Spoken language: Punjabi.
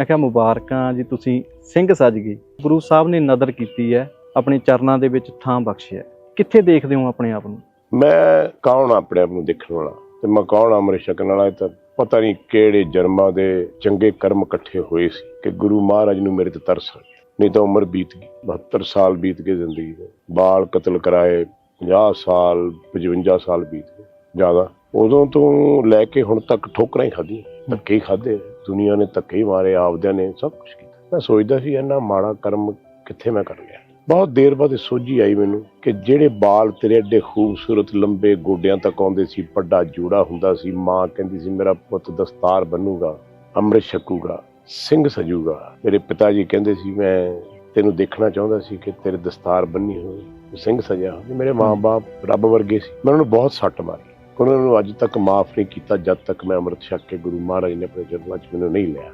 ਮੈਂ ਕਿਹਾ ਮੁਬਾਰਕਾਂ ਜੀ, ਤੁਸੀਂ ਸਿੰਘ ਸਜ ਗਏ। ਗੁਰੂ ਸਾਹਿਬ ਨੇ ਨਦਰ ਕੀਤੀ ਹੈ, ਆਪਣੇ ਚਰਨਾਂ ਦੇ ਵਿੱਚ ਥਾਂ ਬਖਸ਼ਿਆ ਕਿੱਥੇ ਦੇਖਦੇ ਹੋ ਆਪਣੇ ਆਪ ਨੂੰ? ਮੈਂ ਕੌਣ ਆਪਣੇ ਆਪ ਨੂੰ ਦੇਖਣ ਵਾਲਾ? ਤੇ ਮੈਂ ਕੌਣ ਅੰਮ੍ਰਿਤ ਛਕਣ ਵਾਲਾ? ਇਹ ਤਾਂ ਪਤਾ ਨਹੀਂ ਕਿਹੜੇ ਜਨਮਾਂ ਦੇ ਚੰਗੇ ਕਰਮ ਇਕੱਠੇ ਹੋਏ ਸੀ ਕਿ ਗੁਰੂ ਮਹਾਰਾਜ ਨੂੰ ਮੇਰੇ ਤੇ ਤਰਸ ਆ ਨਹੀਂ ਤਾਂ ਉਮਰ ਬੀਤ ਗਈ 72 ਸਾਲ ਬੀਤ ਗਏ ਜ਼ਿੰਦਗੀ ਦੇ। ਬਾਲ ਕਤਲ ਕਰਾਏ 50 ਸਾਲ 55 ਸਾਲ ਬੀਤ ਗਏ, ਜ਼ਿਆਦਾ। ਉਦੋਂ ਤੋਂ ਲੈ ਕੇ ਹੁਣ ਤੱਕ ਠੋਕਰਾਂ ਹੀ ਖਾਧੀਆਂ, ਧੱਕੇ ਹੀ ਖਾਦੇ ਦੁਨੀਆ ਨੇ ਧੱਕੇ ਹੀ ਮਾਰੇ, ਆਪਦਿਆਂ ਨੇ ਸਭ ਕੁਝ ਕੀਤਾ। ਮੈਂ ਸੋਚਦਾ ਸੀ, ਇੰਨਾ ਮਾੜਾ ਕਰਮ ਕਿੱਥੇ ਮੈਂ ਕਰ ਲਿਆ ਬਹੁਤ ਦੇਰ ਬਾਅਦ ਇਹ ਸੋਝੀ ਆਈ ਮੈਨੂੰ ਕਿ ਜਿਹੜੇ ਬਾਲ ਤੇਰੇ ਐਡੇ ਖੂਬਸੂਰਤ ਲੰਬੇ ਗੋਡਿਆਂ ਤੱਕ ਆਉਂਦੇ ਸੀ, ਵੱਡਾ ਜੂੜਾ ਹੁੰਦਾ ਸੀ, ਮਾਂ ਕਹਿੰਦੀ ਸੀ, ਮੇਰਾ ਪੁੱਤ ਦਸਤਾਰ ਬੰਨੂਗਾ, ਅੰਮ੍ਰਿਤ ਛਕੂਗਾ, ਸਿੰਘ ਸਜੂਗਾ। ਮੇਰੇ ਪਿਤਾ ਜੀ ਕਹਿੰਦੇ ਸੀ, ਮੈਂ ਤੈਨੂੰ ਦੇਖਣਾ ਚਾਹੁੰਦਾ ਸੀ ਕਿ ਤੇਰੇ ਦਸਤਾਰ ਬੰਨੀ ਹੋਵੇ ਸਿੰਘ ਸਜਿਆ ਹੋਵੇ ਮੇਰੇ ਮਾਂ-ਬਾਪ ਰੱਬ ਵਰਗੇ ਸੀ। ਮੈਂ ਉਹਨਾਂ ਨੂੰ ਬਹੁਤ ਸੱਟ ਮਾਰੀ। ਉਹਨਾਂ ਨੂੰ ਅੱਜ ਤੱਕ ਮਾਫ ਨਹੀਂ ਕੀਤਾ, ਜਦ ਤੱਕ ਮੈਂ ਅੰਮ੍ਰਿਤ ਛਕ ਕੇ ਗੁਰੂ ਮਹਾਰਾਜ ਨੇ ਆਪਣੇ ਚਰਨਾਂ 'ਚ ਮੈਨੂੰ ਨਹੀਂ ਲਿਆ।